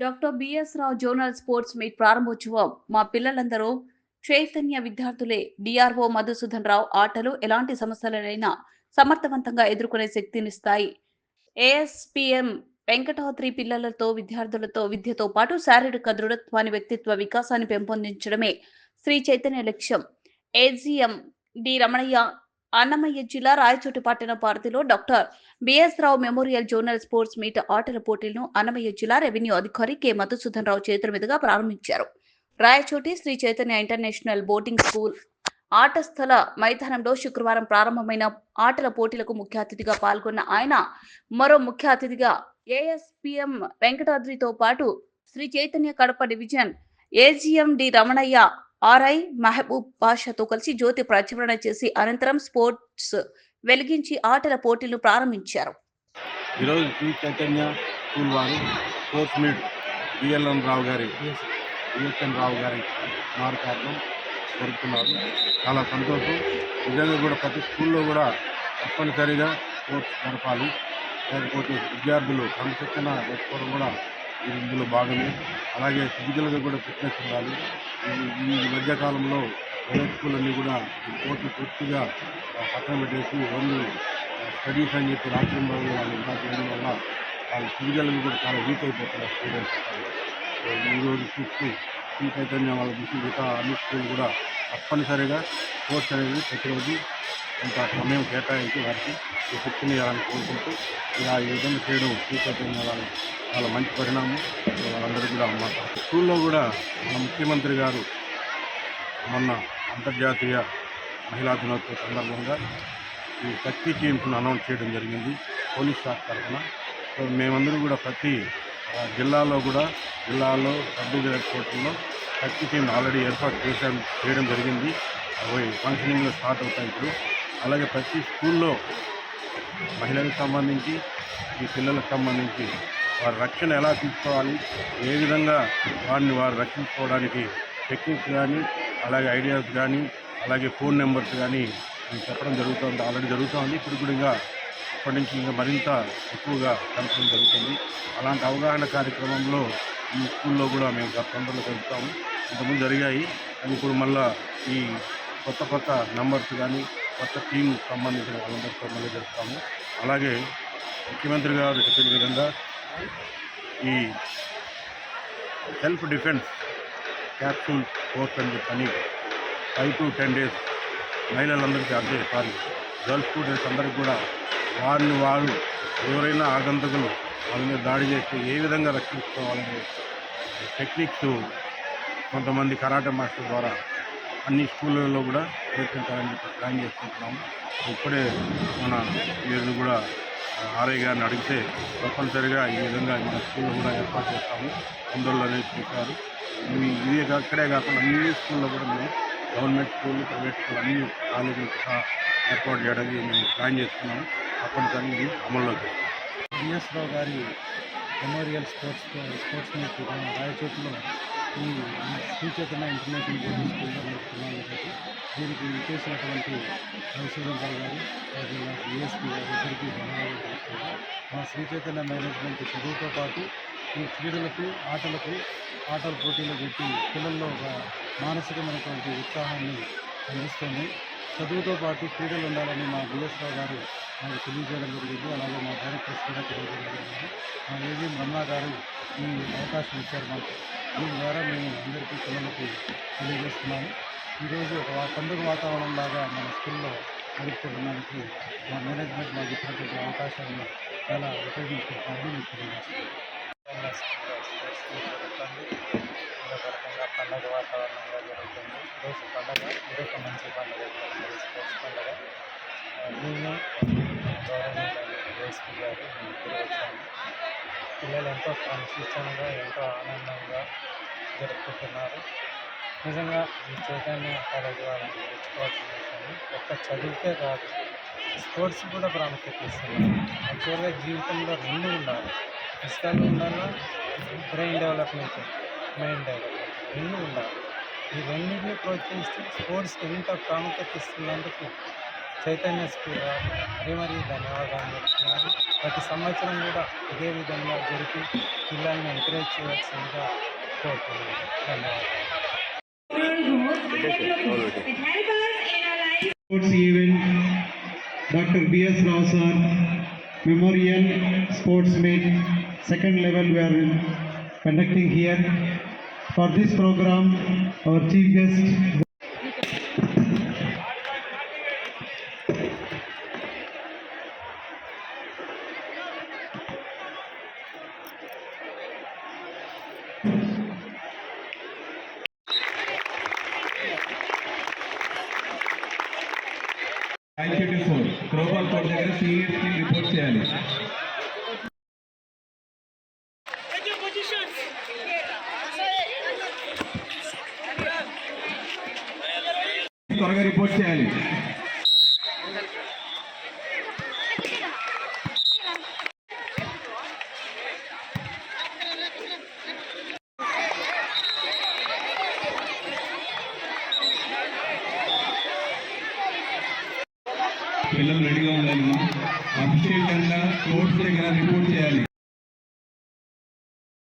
Doctor BS Rao zonal sports meet ప్రారంభోత్సవం. మా పిల్లలందరూ చైతన్య విద్యార్థులే. డిఆర్ఓ మధుసూదన్ రావు ఆటలు ఎలాంటి సమస్యలనైనా సమర్థవంతంగా ఎదుర్కొనే శక్తినిస్తాయి ఏఎస్పిఎం వెంకటాద్రి పిల్లలతో విద్యార్థులతో విద్యతో పాటు శారీరక దృఢత్వాన్ని వ్యక్తిత్వ వికాసాన్ని పెంపొందించడమే శ్రీ చైతన్య లక్ష్యం. ఏజిఎం డి రమణయ్య అన్నమయ్య జిల్లా రాయచోటి పట్టణ పార్టీలో doctor BS Rao memorial zonal sports meet ఆటల పోటీలను అన్నమయ్య జిల్లా రెవెన్యూ అధికారి కె. మధుసూదన్ రావు చేతుల మీదుగా ప్రారంభించారు. Rayachoti Sri Chaitanya international boarding school ఆట స్థల మైదానంలో శుక్రవారం ప్రారంభమైన ఆటల పోటీలకు ముఖ్య అతిథిగా పాల్గొన్న ఆయన మరో ముఖ్య అతిథిగా ఏఎస్పిఎం వెంకటాద్రితో పాటు Sri Chaitanya Kadapa division AGM D Ramanayya RI Mahaboob బాషాతో కలిసి జ్యోతి ప్రజ్వలన చేసి అనంతరం స్పోర్ట్స్ వెలిగించి ఆటల పోటీలు ప్రారంభించారు. ఈరోజు చైతన్య స్కూల్ వారు స్పోర్ట్స్ మీట్ బిఎల్ఎన్ రావు గారి బిఎస్ఎన్ రావు గారి జరుపుతున్నారు చాలా సంతోషం. నిజంగా కూడా ప్రతి స్కూల్లో కూడా తప్పనిసరిగా స్పోర్ట్స్ జరపాలి. లేకపోతే విద్యార్థులు క్రమశిక్షణ నేర్చుకోవడం కూడా ఇది ఇందులో భాగమే. అలాగే ఫిజికల్గా కూడా ఫిట్నెస్ ఉండాలి. ఈ- ఈ మధ్యకాలంలో ప్రైవేట్ కూడా కోర్టు పూర్తిగా ఆ, పక్కన పెట్టేసి ఓన్లీ స్టడీస్ అని చెప్పి రాత్రి వాళ్ళు వాళ్ళు ఇంకా చేయడం వల్ల వాళ్ళ ఫిజికల్గా కూడా చాలా వీక్ అయిపోతున్నారు స్టూడెంట్స్. ఈరోజు చూస్తే శ్రీ చైతన్య వాళ్ళ చూసి మిగతా అన్ని స్కూల్ కూడా తప్పనిసరిగా కోర్స్ అనేది ప్రతిరోజు కొంత సమయం కేటాయించి వారికి ఈ ఇవ్వాలని కోరుకుంటూ ఇలా ఈ విధంగా చేయడం శ్రీ చైతన్య చాలా మంచి పరిణామం. సో వాళ్ళందరూ కూడా అన్నమాట స్కూల్లో కూడా మన ముఖ్యమంత్రి గారు మొన్న అంతర్జాతీయ మహిళా దినోత్సవ సందర్భంగా ఈ శక్తి టీమ్స్ను అనౌన్స్ చేయడం జరిగింది పోలీస్ శాఖ తరఫున. సో మేమందరం కూడా ప్రతి జిల్లాలో కూడా జిల్లాలో సబ్ డివిజన్ కోర్టుల్లో క్వార్టర్లో శక్తి టీం ఆల్రెడీ ఏర్పాటు చేసాం చేయడం జరిగింది. అవి ఫంక్షనింగ్లో స్టార్ట్ అవుతాయి ఇప్పుడు. అలాగే ప్రతి స్కూల్లో మహిళలకు సంబంధించి ఈ పిల్లలకు సంబంధించి వారి రక్షణ ఎలా తీసుకోవాలి ఏ విధంగా వారిని వారు రక్షించుకోవడానికి టెక్నిక్స్ కానీ అలాగే ఐడియాస్ కానీ అలాగే ఫోన్ నెంబర్స్ కానీ చెప్పడం జరుగుతుంది ఆల్రెడీ జరుగుతుంది. ఇప్పుడు కూడా ఇంకా ఇప్పటి నుంచి ఇంకా మరింత ఎక్కువగా కలపడం జరుగుతుంది. అలాంటి అవగాహన కార్యక్రమంలో ఈ స్కూల్లో కూడా మేము గత తొందరలో కలుపుతాము. ఇంతకుముందు జరిగాయి. అవి ఇప్పుడు మళ్ళా ఈ కొత్త కొత్త నంబర్స్ కానీ కొత్త టీం సంబంధించిన వాళ్ళందరితో మళ్ళీ జరుపుతాము. అలాగే ముఖ్యమంత్రి గారు చెప్పిన విధంగా ఈ సెల్ఫ్ డిఫెన్స్ క్యాప్సూల్ కోర్స్ అని చెప్పని ఫైవ్ టు టెన్ డేస్ మహిళలందరికీ అప్డేట్ సారీ గర్ల్స్ స్టూడెంట్స్ అందరికీ కూడా వారిని వారు ఎవరైనా ఆగంతకులు వాళ్ళ మీద దాడి చేస్తే ఏ విధంగా రక్షించుకోవాలనే టెక్నిక్స్ కొంతమంది కరాటే మాస్టర్ ద్వారా అన్ని స్కూళ్ళలో కూడా నేర్పించాలని చెప్పి ప్లాన్ చేసుకుంటున్నాము ఇప్పుడే మన మీరు కూడా ఆర్ఐ గారిని అడిగితే తప్పనిసరిగా ఈ విధంగా మన స్కూల్లో కూడా ఏర్పాటు చేస్తాము. అందులో అనేది చెప్పారు ఇవి ఇవే కా- ఇక్కడే కాకుండా అన్ని స్కూల్లో కూడా మేము గవర్నమెంట్ స్కూల్ ప్రైవేట్ స్కూల్ అన్ని కాలేజీలు సహా ఏర్పాటు చేయడానికి మేము ప్లాన్ చేస్తున్నాము అప్పటికని ఇది అమల్లోకి వస్తుంది. రావు గారి మెమోరియల్ స్పోర్ట్స్ స్పోర్ట్స్ మీట్ మన ఈ శ్రీ ఇంటర్నేషనల్ బోర్డింగ్ స్కూల్లో నడుపుతున్నాం కాబట్టి దీనికి చేసినటువంటి మధుసూదన్ రావు గారు బిఎస్పీ గారు ఇద్దరికి ధన్యవాదాలు మా శ్రీ మేనేజ్మెంట్ చదువుతో పాటు ఈ క్రీడలకు ఆటలకు ఆటల పోటీలు పెట్టి పిల్లల్లో ఒక మానసికమైనటువంటి ఉత్సాహాన్ని అందిస్తుంది. చదువుతో పాటు క్రీడలు ఉండాలని మా బిఎస్రావు గారు మాకు తెలియజేయడం జరిగింది. అలాగే మా డైరెక్టర్స్ కూడా తెలియజేయడం జరిగింది. మా ఏజీఎం రమణ గారు ఈ అవకాశం ఇచ్చారు మాకు. దీని ద్వారా మేము అందరికీ పిల్లలకు తెలియజేస్తున్నాము. ఈరోజు ఒక పండుగ వాతావరణం లాగా మన స్కూల్లో నడుపుకోవడానికి మా మేనేజ్మెంట్ మాకు ఇచ్చినటువంటి అవకాశాన్ని చాలా ఉపయోగించుకుంటామని మీకు తెలియజేస్తున్నాను స్పోర్ట్స్ మీట్ జరుగుతుంది ఇదొక రకంగా వాతావరణంగా జరుగుతుంది. ఈరోజు పండగ ఇదొక మంచి పండగ స్పోర్ట్స్ పండగ. నేను గౌరవనీయులైన గారు మేము పిల్లలు ఎంతో క్రమశిక్షణగా ఎంతో ఆనందంగా జరుపుకుంటున్నారు. నిజంగా ఈ చైతన్య కాలేజీ వాళ్ళని తెచ్చుకోవాల్సిన విషయాన్ని ఒక్క చదివితే కాదు స్పోర్ట్స్ కూడా ప్రాముఖ్యత ఇస్తున్నారు. యాక్చువల్గా జీవితంలో రెండు ఉండాలి. ఫిజికల్ ఉండాలా బ్రెయిన్ డెవలప్మెంట్ మైండ్ డెవలప్మెంట్. రెండు ఉండాలి. ఈ రెండింటిని ప్రోత్సహిస్తూ స్పోర్ట్స్కి ఎంత ప్రాముఖ్యత ఇస్తున్నందుకు చైతన్య స్కూల్ మరీ మరీ ధన్యవాదాలు చెప్తున్నాను ప్రతి సంవత్సరం కూడా ఇదే విధంగా జరిపి పిల్లల్ని ఎంకరేజ్ చేయవలసిందిగా కోరుతున్నాను. ధన్యవాదాలు. Doctor BS Rao sir memorial sports meet second level we're conducting here. For this program, our chief guest, nine fifty four క్రోబాల్ code దగ్గర సీనియర్ టీమ్ రిపోర్ట్ చేయాలి త్వరగా రిపోర్ట్ చేయాలి. పిల్లలు రెడీగా ఉండాలి అభిషేక్ అంతా కోర్టు దగ్గర రిపోర్ట్ చేయాలి.